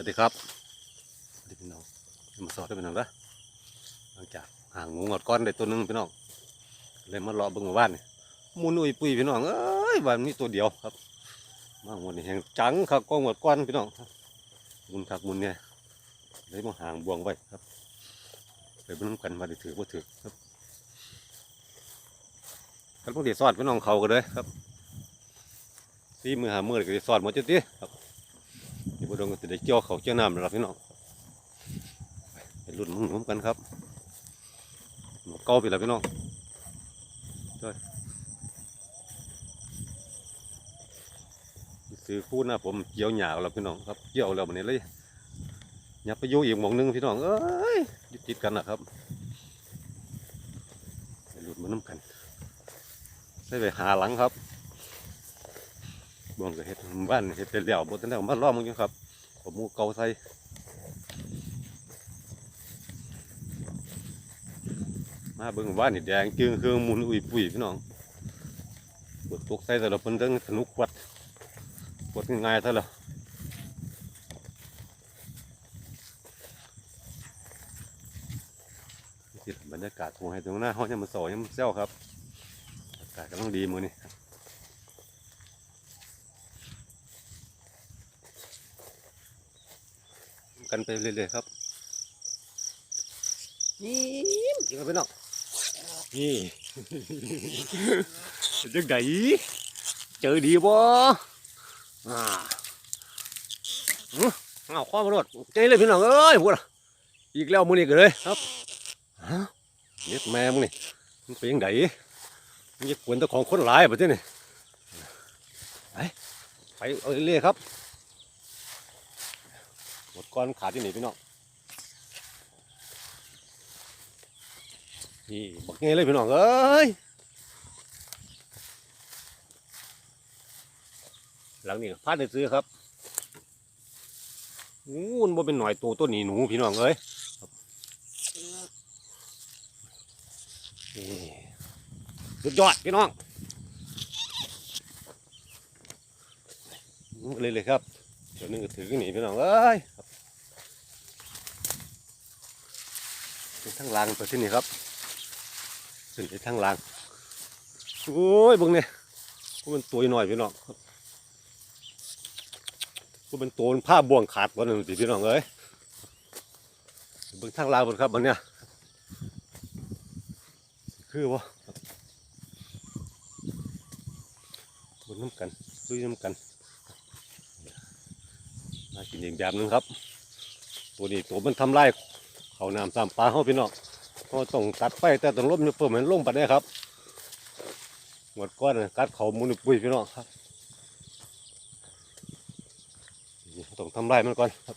วัสดีครับสวัสดีพี่น้องมาสอดได้พี่น้องนะหลังจากห่างหมูหมดก้อนได้ตัวหนึงพี่น้องเลยมารอเบิ่งหมู่บ้านนี่มูนุ่ยปุยพี่น้องเอ้ยบ้านนี้ตัวเดียวครับมาหมดนี่แหงจังครับกองหมดก้อนพี่น้องมุนคักมุนเนี่ยเลยมาห่างบวงไว้ครับไปเบิ่งกันมาได้ถือว่าถือครับกันพวกเดี๋ยวสอดพี่น้องเขากันเลยครับซีมือหามือก็จะสอดหมดจุดนี้ครับ อยู่บดงก็จะได้เจียวเขาเจียวน้ำแล้วพี่น้องไปรุ่นมึงหนุ่มกันครับหมดเก้าไปแล้วพี่น้องด้วยซื้อคู่หน้าผมเกี่ยวหยาแล้วพี่น้องครับเกี่ยวแล้ววันนี้เลยอย่าไปยู่อีกหมองนึงพี่น้องเอ้ยยู่ติดกันนะครับไปรุ่นมันน้ำกันใส่ไปหาหลังครับบ่วงก็เฮ็ดบ้านเฮ็ดเป็นแล้วบ่ทันได้เอามาล้อมมึงอยู่ครับ ผมหมูเกาใส่มาเบิ่งบ้านนี่แดงจึงเครื่องมุนอุ้ยปุ้ยพี่น้องเบิกตกใส่แต่ละเพิ่นเรื่องสนุกวัดวัดง่ายๆซะแล้วนี่สิบรรยากาศทงให้ตรงหน้าห้องยังมาสอยยังมาเซลครับอากาศกำลังดีมือนี้ กันไปเรื่อยๆครับนี่จริงครับพี่น้องนี่จังไดเจอดีบ่อ่าอื้อเอาข้อมารดเจ๊เลยพี่น้องเอ้ยพูดอะอีกแล้วมือนี่ก็เลยครับฮะเน็ดแม่มึงนี่มันเป็นยังไงมันจะกวนเจ้าของคนหลายแบบนี้นี่ไปไปเอาเรื่อยๆครับหม ดก้อนขาดที่ไหนพี่น้องนี่บักไงเลยพี่น้องเอ้ยหลังนี้พลาดได้ซื้อครับงูนบ่เป็นหน่อยตัวตัวนี้หนูพี่น้องเอ้ยสุดยอดพี่น้องเลยเลยครับเดี๋ยวนึงก็ถือหนีพี่น้องเอ้ยครับ เป็นทั้งรางตัวที่นี่ครับขึ้นไปทั้งรางโอ้ยบึงเนี่ยมันตัวหน่อยพี่น้องก็เป็นตัวผ้าบ่วงขาดวันหนึ่งสิพี่น้องเอ้ยเบิ่งทั้งรางบนครับบันเนี่ยคือวะบนน้ำกันดุยน้ำกันมากินอีกแบบนึงครับ ตัวนี้ตัวมันทำลาย เขาน้ำตามปลาเขาพี่น้องเขาต้องตัดไปแต่ต้องล้มเพื่อมันล่มปัดได้ครับหมดก้อนกัดเขามุนปุยพี่น้องครับต้องทำลายมันก่อนครับ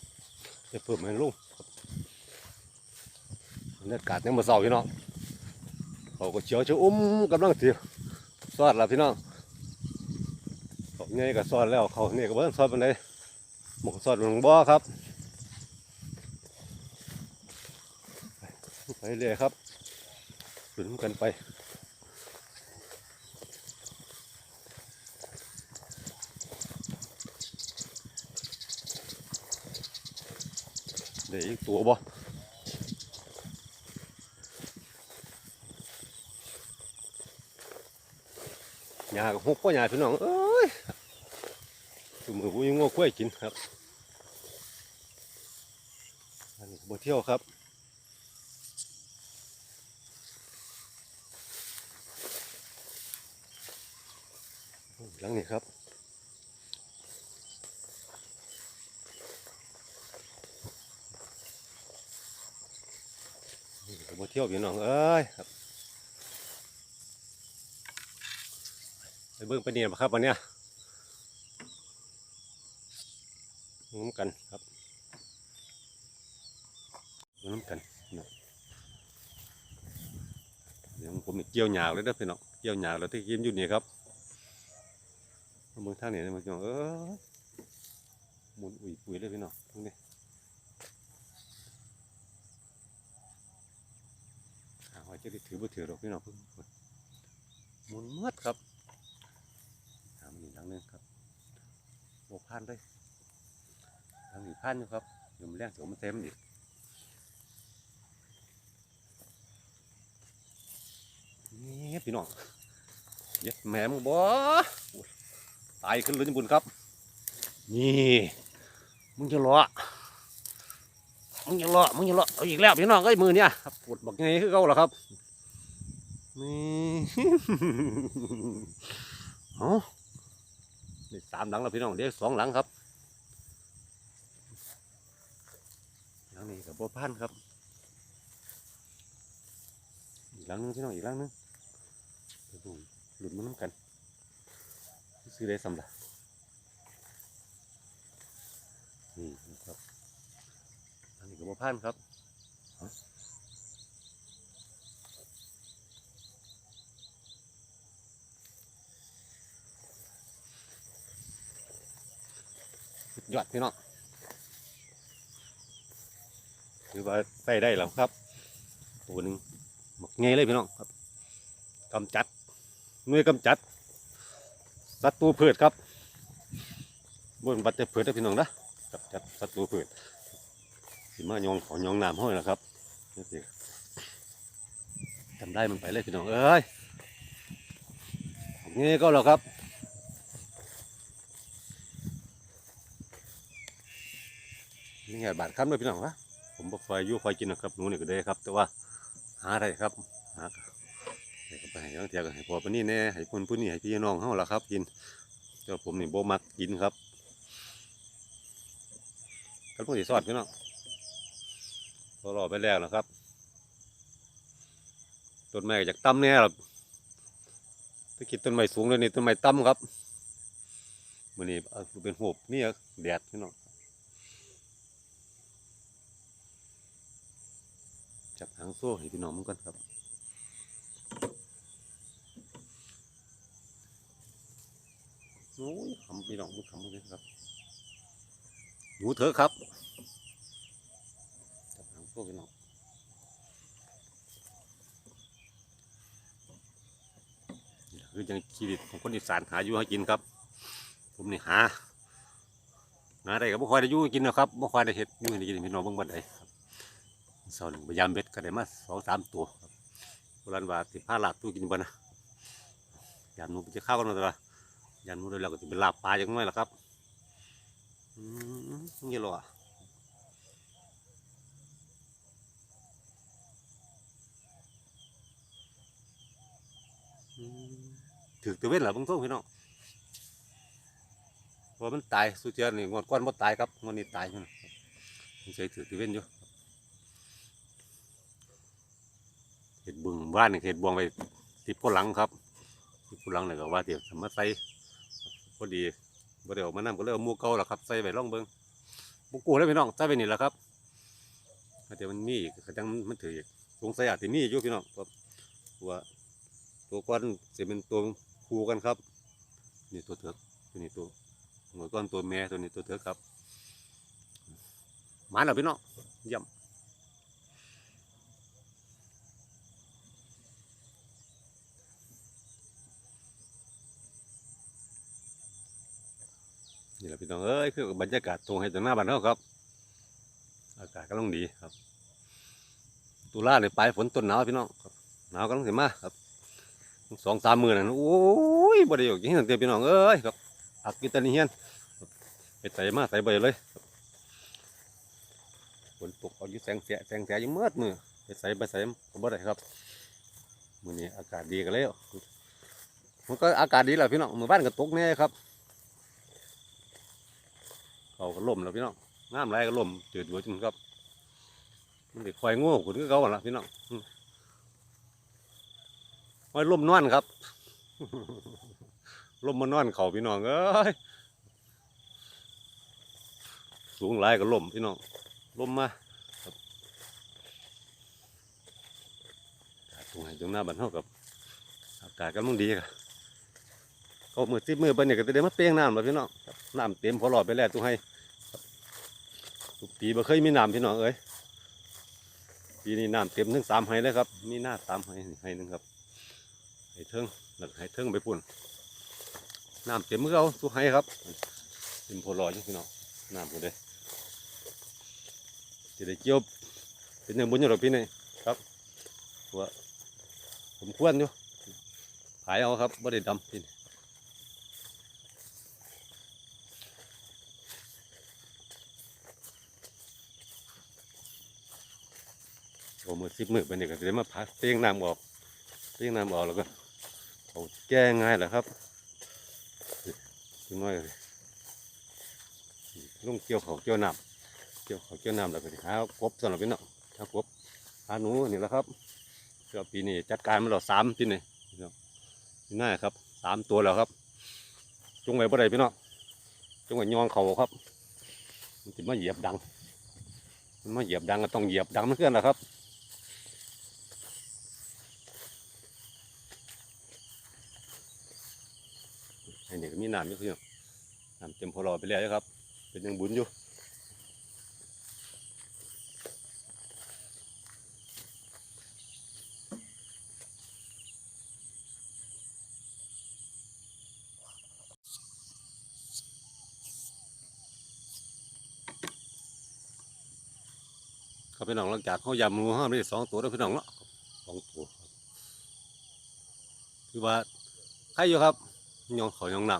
จะเพิ่มมันลุ่มครับบรรยากาศยังมาเศร้าพี่น้องเขาก็เชียวเชียวอุ้มกำลังเถียวซอดละพี่น้องเขาเนี่ยก็ซอดแล้วเขาเนี่ยก็เบิ้งซอดปันหมกสดหลวงบ่อครับไป เรื่อยครับขึ้นกันไปเดี๋ยวอีกตัวบ่หญ้ากหุบก็หญ้าพี่น้องเอ้ยคือมือผู้ยังงัวกล้วยกินครับ อันนี้บ่เที่ยวครับ หลังนี้ครับนี่ก็บ่เที่ยวพี่น้องเอ้ยครับไปเบิ่งไปเนี่ยบ่ครับวันเนี้ยน้ำกันครับน้ำกันเดี๋ยวผมเกี่ยวหยาเลยนะพี่น้องเกี่ยวหยาวแล้วที่กินอยู่นี่ครับ เมืองท่างนี่นะมันจังเออมุนอุ่ยปุ๋ยเลยพี่น้องตรงนี้หาหอยจะได้ถือบ่ถือหรอกพี่น้องเพิ่งมุนเมืดครับหามันอีกหลังนึงครับโบพานเลยทางงนี้พันอยู่ครับเดี๋ยวมันแรงเสียวมันเต็มอีกนี่พี่น้องย็ดแหมมบ่ ตายขึ้นเลยจังบุญครับ นี่มึงจะรอมึงจะรอมึงจะรอเอาอีกแล้วพี่น้องเอ้มือเนี่ยปวดบอกยังไงคือเขาเหรอครับนี่เอานี่สามหลังแล้วพี่น้องเดี๋ยวสองหลังครับหลังนี้กับบัวพันครับอีกหลังนึงพี่น้องอีกหลังนึงหลุดมันน้ำกัน ซื้อได้สำหรับนี่นะครับอันนี้กับบัวพันครับเอาสุดยอดพี่น้องคือว่าใส่ได้แล้วครับ ตัวหนึ่งหมกไงเลยพี่น้องครับกำจัดหน่วยกำจัด ศัตรูพืชครับบนบัตรพืชนะพี่น้องนะกำจัดศัตรูพืชสิมายองของยองน้ำห้อยนะครับนี่สิทำได้มันไปเลยพี่น้องเอ้ยหมกไงก็แล้วครับนี่ไงบาทคั้นด้วยพี่น้องวะผมบอกไฟยู่ไฟกินนะครับหนูนี่ก็ได้ครับ แต่ว่าหาอะได้ครับหา ไปให้บางเทียก็ให้พอปนนี้แน่ให้พุ่นพุ่นนี่ให้พี่น้องเฮาละครับ กินเจ้าผมนี่โบมักกินครับกันพวกที่สอดพี่น้องพอรอไปแล้วนะครับต้นไม้จากต่ำแน่หรอกถ้าคิดต้นไม้สูงเลยนี่ต้นไม้ต่ำครับมื้อนี้เป็นหูบนี่แดดพี่น้องจับหางโซ่ให้พี่น้องมันก่อนครับ โอ้ยขำพี่น้องมึงขำเลยครับหนูเถอะครับจับหางโซ่พี่น้องคือยังชีวิตของคนอีสานหาอยู่ให้กินครับ ผมนี่หาหาได้ก็บ่ค่อยได้อยู่ให้กินนะครับบ่ค่อยได้เห็ดอยู่ให้ได้กินพี่น้องเบิ่งบัดใดครับเสาร์หนึ่งพยายามเบ็ดก็ได้มาสองสามตัวครับโบราณว่าสิพาหลาบตู้กินบ่นะยามหนูไปจะข้าวกันมาตัว ยันมุดแล้วก็จะเป็นลาบปลาอย่างน้อยล่ะครับอืมนี่หรอถือตัวเว้นเหรอบางทุกพี่น้องเพราะมันตายสุเจียนี่งวดก้อนบ่ตายครับงวดนี้ตายมันมันใช้ถือตัวเว้นอยู่เห็ดบึงบ้านเห็ดบวงไปสิบกว่าหลังครับสิบกว่าหลังเลยก็ว่าเดี๋ยวสมาใส่พ อดีบ่ได้เออกมานํก็เลยเอาหมูเก่าล่ะครับใส่ไว้ล่องเบิ่งบ่กูเลยพี่น้องใส่ไว้นี่แหละครับเดี๋ยวมันมีอีกจังมันถืออีกสงสัยอาจสิมีอยู่พี่น้องครับว่าตัวก้อนสิเป็นตัวคู่กันครับ นี่ตัวเถือกตัวนี้ตัวหัวก้อนตัวแม่ตัวนี้ตัวเถือกครับมาแล้วพี่น้องเยี่ย นี่แหละพี่น้องเอ้ยคือบรรยากาศตรงให้ตรงหน้าบ้านเขาครับ อากาศกำลังดีครับตุลาเนี่ยปลายฝนต้นหนาวพี่น้องครับหนาวกำลังสิมาครับสองสามมือนั่นโอ้ยบ่ได้อยู่กินตั้งแต่พี่น้องเอ้ยครับอักกินแตนี่เฮียนไปใส่มาใส่ใบเลยฝนตกเอาอยู่แสงแสะแสงแสะยู่เมื่อมือไปใส่ไปใส่ก็บ่ได้ครับมื้อนี้อากาศดีกันแล้วมันก็อากาศดีแหละพี่น้องมือบ้านก็ตกแน่ครับ เขาก็ล่มแล้วพี่น้องงามไรก็ล่มจืดหัวจนครับ มันติควายโง่ขุนก็เขาหั่นละพี่น้องมไว้ล่มนอนครับล่มมานอนเขาพี่น้องเอ้ยสูงหลายก็ล่มพี่น้องล่มมาตรงไหนตรงหน้าบ้านเท่ากับอากาศกำลังดีครับเขามือซิบมือไปเนี่ยก็จะได้มาเป้งน้ำแล้วพี่น้องน้ำเต็มพอหลอดไปแล้วตู้ให้ครับทุก ปีบ่เคยมีน้ำพี่น้องเอ้ยปีนี้น้ำเต็มถึงสามไห้เลยครับ มีหน้าสามไห้ไห้หนึ่งครับไห้เทิงหลักไห้เทิงไปปุ่นน้ำเต็มมือเอาสุกไห้ครับเต็มโพลอยจังพี่น้องน้ำหมดเลยสิได้เกี่ยวเป็นอย่างบุญอยู่หรอพี่นี่ครับว่าผมควรอยู่ขายเอาครับบ่ได้ดำพี่นี่ มือสิบมือไปนี่ก็จะได้มาพักเตียงน้ำออกเตียงน้ำออกแล้วก็เอาแก้ง่ายแหละครับถึงน้อยลุงเกี่ยวเขาเกี่ยวน้ำเกี่ยวเขาเกี่ยวน้ำแล้วก็สิหากบสำหรับพี่น้องหากบหาหนูนี่แหละครับก็ปีนี้จัดการมาแล้วสามปีนี่พี่น้องนี่น่าครับสามตัวแล้วครับจงไว้บ่ได้พี่น้องจงไว้ยองเขาครับมันจะมาเหยียบดังมันมาเหยียบดังก็ต้องเหยียบดังเหมือนกันแหละครับ อ้นี่ก็มีน้ำอยู่พี่น้องน้ำเต็มพอรอไปแล้วครับ เป็นยังบุญอยู่ครับพี่น้องหลังจากเขายำมูห้ามได้สองตัวแล้วพี่น้องเนาะสองตัวคือว่าใครอยู่ครับ ยองเขายองน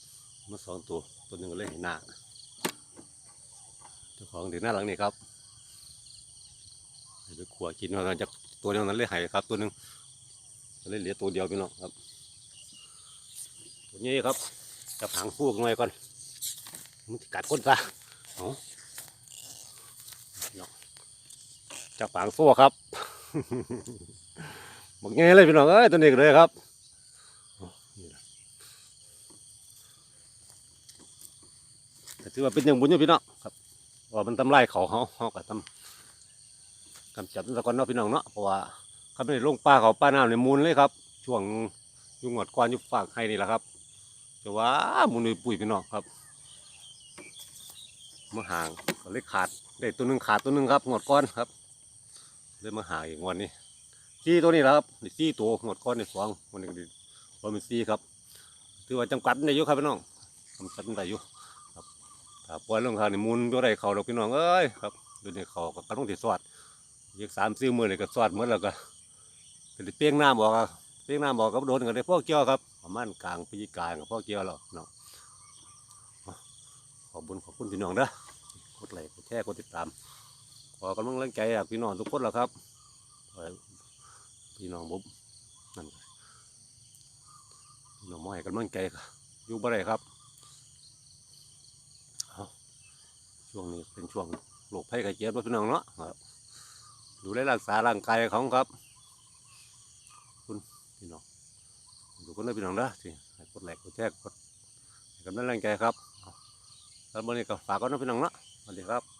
ำมาสองตัวตัวหนึ่งก็เลยหนหน้าเจ้าของถึงหน้าหลังนี่ครับให้ไปขัวกินมาจากตัวเดียวนั้นเลยใหายครับ ตัวหนึ่งเลยเหลือตัวเดียวพี่น้องครับตัวนี้ครับจับหางฟูกหน่อยก่อนมันกัดก้นซะเอาจับปางโซ่ครับบอกไงเลยพี่น้องเอ้ยตัวนี้เลยครับโอ้นี่ล่ะแต่ ถือว่าเป็นอย่างบุญอยู่พี่น้องครับว่ามันทำลายเขาเขาเขาก็ทำกำจัดมันตะกอนเนาะพี่น้องเนาะเพราะว่าเขาไม่ได้ลงปลาเขาปลาน้ำในมูลเลยครับ ช่วงยุ่งหดกวนยุ่ฝากให้นี่แหละครับแต่ว่ามูลในปุ๋ยพี่น้องครับมาห่างก็เลยขาดได้ตัวหนึ่งขาดตัวหนึ่งครับหดก้อนครับเลยมาหาอีกวันนี้ซี่ตัวนี้แหละครับนี่ซี่ตัวหดก้อนในสองวันนี้ก็ดีวันเป็นซี่ครับถือว่าจำกัดได้อยู่ครับพี่น้องจำกัดได้อยู่ ครับถ้าปล่อยลงทางนี่มุนก็ได้เขาดอกพี่น้องเอ้ยครับเดูนี่เขาก็กระต้องติดสวดอีกสามสี่มือเลยก็สวดหมดแล้วก็เป็นเปี้ยงน้ำบอกเปี้ยงน้ำบอกก็โดนกันได้พวกเกี่ยวครับประมาณกลางปีกลางกับพวกเกี่ยวแล้วเนาะขอบคุญขอบคุณพี่น้องเด้อกดไลค์กดแชร์กดติดตาม ขอกำลังใจจากพี่น้องทุกคนแหละครับพี่น้องบุบนั่นพี่น้องมาให้กำลังใจครับอยู่บ่ได้ครับเอา ช่วงนี้เป็นช่วงโรคภัยไข้เจ็บแล้วพี่น้องเนาะครับดูแลรักษาร่างกายของครับ คุณพี่น้องดูคนนั้นพี่น้องนะสิกดไลค์กดแชร์กดกำลังใจครับแล้ววันนี้ก็ฝากกันนะพี่น้องเนาะสวัสดีครับ